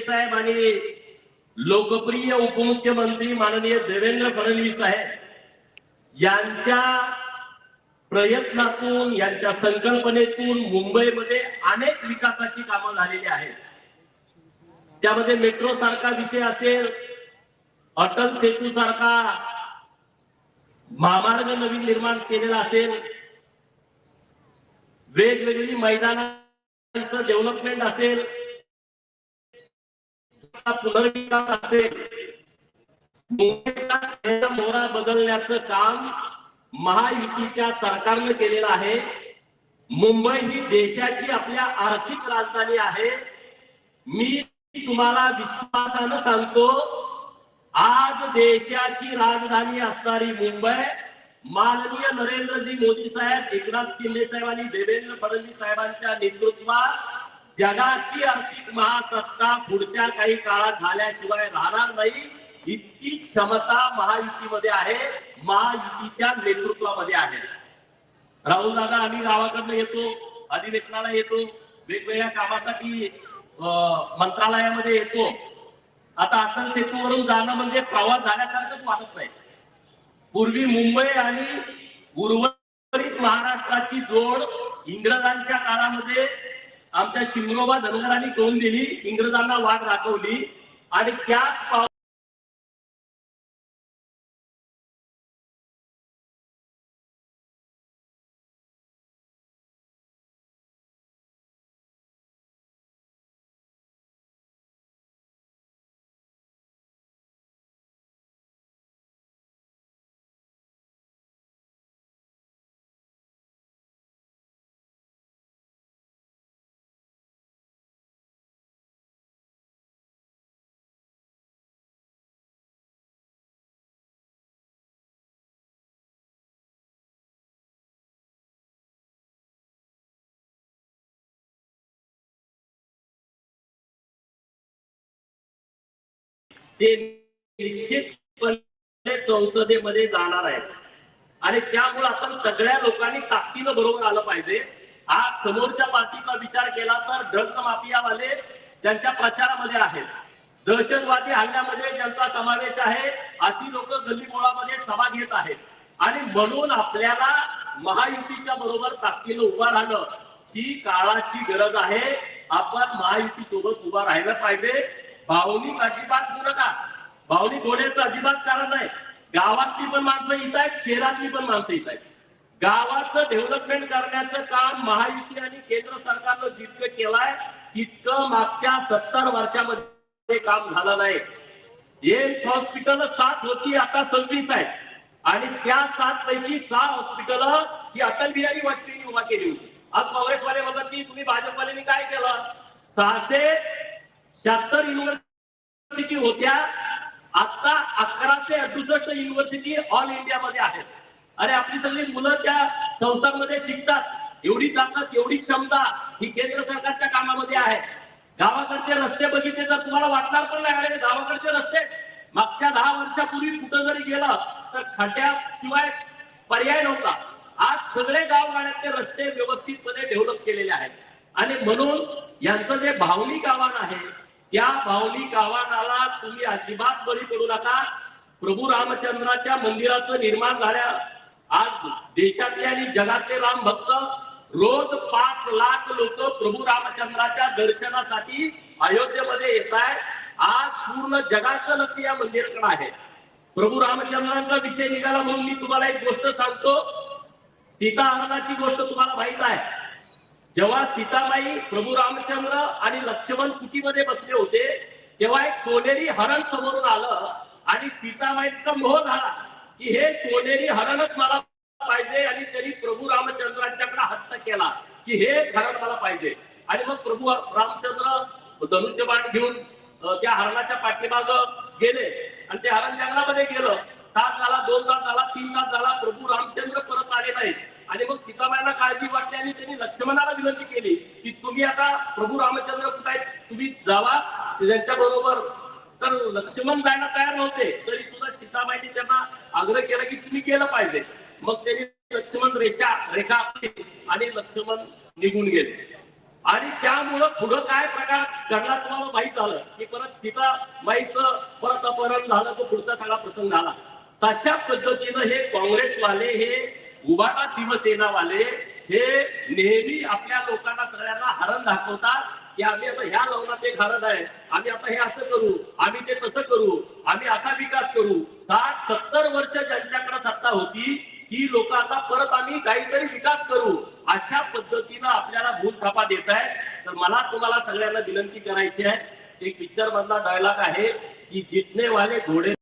साहेब आणि लोकप्रिय उपमुख्यमंत्री माननीय देवेंद्र फडणवीस साहेब यांच्या प्रयत्नातून यांच्या संकल्पनेतून मुंबईमध्ये अनेक विकासाची कामं झालेली आहेत. त्यामध्ये मेट्रो सारखा विषय असेल अटल सेतू सारखा महामार्ग नवीन निर्माण केलेला असेल वेगवेगळी मैदानांचं डेव्हलपमेंट असेल पुनर्विकास असेल. मुंबईचा चेहरा मोहरा बदलण्याचं काम महायुतीच्या सरकारनं केलेलं आहे. मुंबई ही देशाची आपल्या आर्थिक राजधानी आहे. मी तुम्हाला विश्वासानं सांगतो आज देशाची राजधानी असणारी मुंबई माननीय नरेंद्रजी मोदी साहेब एकनाथ शिंदे साहेब आणि देवेंद्र फडणवीस साहेबांच्या नेतृत्वात जगाची आर्थिक महासत्ता पुढच्या काही काळात झाल्याशिवाय राहणार नाही. इतकी क्षमता महायुतीमध्ये आहे. महायुतीच्या नेतृत्वामध्ये आहे. राहुल दादा आम्ही गावाकडनं येतो अधिवेशनाला येतो वेगवेगळ्या कामासाठी अं, मंत्रालयामध्ये येतो. आता अटल सेतूवरून जाणं म्हणजे प्रवास झाल्यासारखंच वाटत नाही. पूर्वी मुंबई आणि उर्वरित महाराष्ट्राची जोड इंग्रजांच्या काळामध्ये आमच्या शिमरोबा धनगरांनी करून दिली इंग्रजांना वाट दाखवली आणि त्याच पाव ते निश्चितपणे संसदेमध्ये जाणार आहेत. आणि त्यामुळे आपण सगळ्या लोकांनी ताकदीनं बरोबर आलं पाहिजे. आज समोरच्या पार्टीचा विचार केला तर ड्रग्ज माफियावाले त्यांच्या प्रचारामध्ये आहेत दहशतवादी हल्ल्यामध्ये ज्यांचा समावेश आहे अशी लोक गल्लीबोळामध्ये सभा घेत आहेत. आणि म्हणून आपल्याला महायुतीच्या बरोबर ताकदीनं उभा राहणं ही काळाची गरज आहे. आपण महायुती सोबत उभा राहायला पाहिजे. भावनिक अजिबात बोलू नका. भावनिक होण्याचं अजिबात कारण नाही. गावातली पण माणसं इथं आहेत शहरातली पण माणसं इथं आहेत. गावाचं डेव्हलपमेंट करण्याचं काम महायुती आणि केंद्र सरकारनं जितकं केलंय तितकं मागच्या सत्तर वर्षामध्ये काम झालं नाही. एम्स हॉस्पिटल सात होती आता सव्वीस आहे आणि त्या सात पैकी सहा हॉस्पिटल ही अटल बिहारी वाजपेयींनी उभा केली होती. आज काँग्रेसवाले म्हणतात की तुम्ही भाजपवाल्यांनी काय केलं? सहाशे शहात्तर युनिव्हर्सिटी होत्या. आता अकराशे अडुसष्ट युनिव्हर्सिटी ऑल इंडियामध्ये आहेत. अरे आपली सगळी मुलं त्या संस्थांमध्ये शिकतात. एवढी ताकद एवढी क्षमता ही केंद्र सरकारच्या कामामध्ये आहे. गावाकडचे रस्ते बघितले तर तुम्हाला वाटणार पण नाही अरे गावाकडचे रस्ते मागच्या दहा वर्षापूर्वी कुठं जरी गेलं तर खड्ड्याशिवाय पर्याय नव्हता. आज सगळे गावगाड्यातले रस्ते व्यवस्थितपणे डेव्हलप केलेले आहेत. आणि म्हणून यांचं जे भावनिक आव्हान आहे त्या भावनिक आव्हानाला तुम्ही अजिबात बळी पडू नका. प्रभू रामचंद्राच्या मंदिराचं निर्माण झाल्या. आज देशातले आणि जगातले राम भक्त रोज पाच लाख लोक प्रभू रामचंद्राच्या दर्शनासाठी अयोध्येमध्ये येत आहेत. आज पूर्ण जगाचं लक्ष या मंदिराकडे आहे. प्रभू रामचंद्रांचा विषय निघाला म्हणून मी तुम्हाला एक गोष्ट सांगतो. सीता हरणाची गोष्ट तुम्हाला माहीत आहे. जेव्हा सीताबाई प्रभू रामचंद्र आणि लक्ष्मण कुटीमध्ये बसले होते तेव्हा एक सोनेरी हरण समोरून आलं आणि सीताबाईंचा मोह झाला की हे सोनेरी हरणच मला पाहिजे आणि त्यांनी प्रभू रामचंद्रांच्याकडे हट्ट केला की हेच हरण मला पाहिजे. आणि मग प्रभू रामचंद्र धनुष्यबाण घेऊन त्या हरणाच्या पाठीमाग गेले. आणि ते हरण जंगलामध्ये गेलं. तास झाला दोन तास झाला तीन तास झाला प्रभू रामचंद्र परत आले नाहीत. आणि मग सीताबाईंना काळजी वाटली आणि त्यांनी लक्ष्मणाला विनंती केली की तुम्ही आता प्रभू रामचंद्र कुठे आहेत? तुम्ही जावा. त्यांच्या बरोबर तर लक्ष्मण जायला तयार नव्हते. तरी सुद्धा सीताबाईंनी त्यांना आग्रह केला की तुम्ही केलं पाहिजे. मग त्यांनी लक्ष्मण रेषा रेखा आणि लक्ष्मण निघून गेले. आणि त्यामुळं पुढं काय प्रकार घडला तुम्हाला माहीत झालं? की परत सीता माईचं परत अपहरण झालं तो पुढचा सगळा प्रसंग झाला. तशा पद्धतीनं हे काँग्रेसवाले हे उभाटा शिवसेनावाले हे नेहमी आपल्या लोकांना सगळ्यांना हरण दाखवतात की आम्ही आता ह्या लग्नात एक हरण आहे. आम्ही आता हे असं करू आम्ही ते तसं करू आम्ही असा विकास करू. साठ सत्तर वर्ष ज्यांच्याकडे सत्ता होती ती लोक आता परत आम्ही काहीतरी विकास करू अशा पद्धतीनं आपल्याला भूल थापा देत आहे तर मला तुम्हाला सगळ्यांना विनंती करायची आहे. एक पिक्चर मधला डायलॉग आहे की जितने वाले घोडे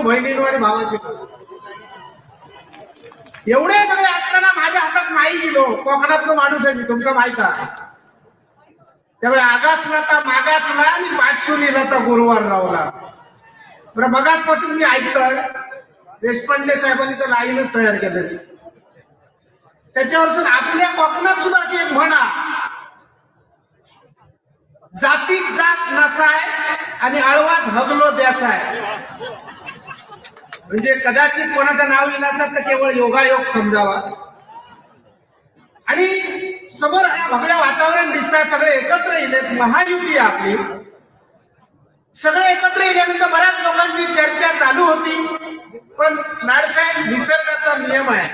आऊशीरू बहिणींनो आणि भावाशीरू एवढे सगळे असताना माझ्या हातात नाही दिलो कोकणातलो माणूस आहे मी तुमका माहीत आहे त्यामुळे आगासला तर मागासला आणि पाचशुलीला तर गुरुवार रावला बरं मगाचपासून मी ऐकतोय देशपांडे साहेबांनी तर लाईनच तयार केलं त्याच्यावर सुद्धा आपल्या कोकणात सुद्धा अशी एक म्हणा जातीत जात नसाय आणि अळवात हगलो द्यासाय. म्हणजे कदाचित कोणाचं नाव लिहिलं असत तर केवळ योगायोग समजावा. आणि समोर सगळ्या भगड्या वातावरण दिसतात सगळे एकत्र येले महायुती आहे आपली. सगळे एकत्र येण्यानंतर बऱ्याच लोकांची चर्चा चालू होती. पण नाडसाहेब निसर्गाचा नियम आहे.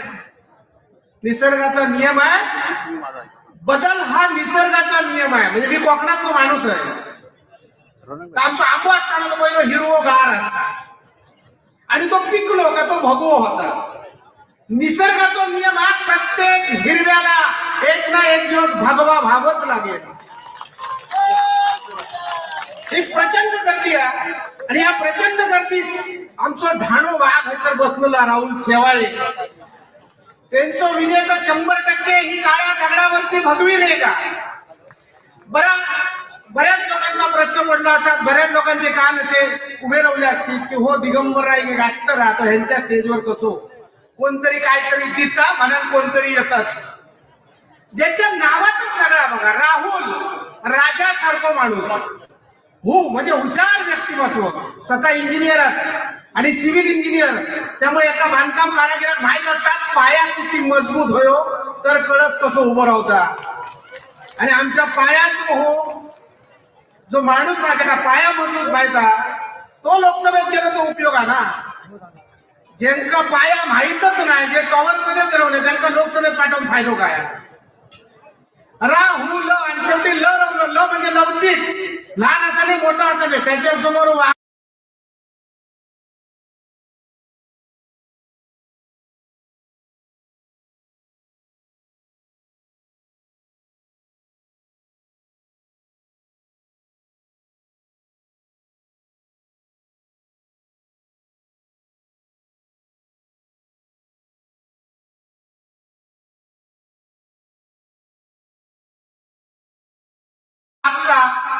निसर्गाचा नियम आहे. बदल हा निसर्गाचा नियम आहे. म्हणजे मी कोकणातलो माणूस आहे. आमचा आंबो असताना तो पहिला हिरवो गार असता. आणि तो पिकलो का तो भगवो होता. निसर्गाचा नियम हा प्रत्येक हिरव्याला एक ना एक दिवस भगवा भावच लागेल. ही प्रचंड गर्दी आहे. आणि या प्रचंड गर्दीत आमचं ढाणो वाघ सर बसलेला राहुल शेवाळे. त्यांचा विजय तर शंभर टक्के ही काळ्या दगडावरची भगवी नाही का बरं बऱ्याच लोकांना प्रश्न पडला असा बऱ्याच लोकांचे कान असे उभे राहिले असतील की हो दिगंबर राय मी ऍक्टर राहतो ह्यांच्या स्टेजवर कसो कोणतरी काहीतरी दिसता म्हणून कोणतरी येतात. ज्याच्या नावातच सगळा बघा राहुल राजासारखं माणूस. हो म्हणजे हुशार व्यक्तिमत्व. स्वतः इंजिनियर आणि सिव्हिल इंजिनियर त्यामुळे एका बांधकाम कारागिरात माहीत असतात पाया किती मजबूत होयो तर कळस कसं उभं राहता आणि आमच्या पायाच हो जो माणूस आहे का पाया मजबूत माहिता तो लोकसभेत गेला तो उपयोग आहे ना? ज्यांका पाया माहीतच नाही जे टॉवर मध्ये ठरवले त्यांना लोकसभेत पाठवून फायदो काय? रा ल आणि शेवटी ल रंग ल म्हणजे लवचिक. लहान असाने मोठा असाने त्याच्यासमोर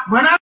म्हणा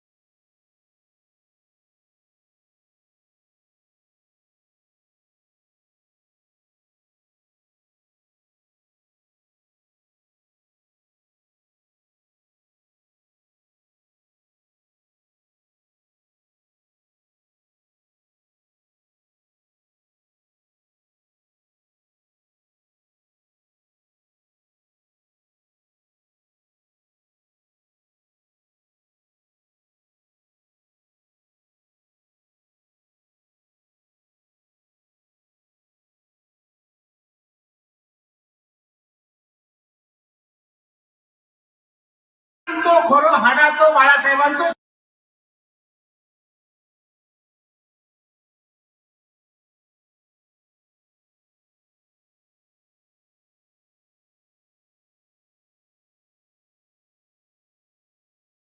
तो हाडाचं बाळासाहेबांचं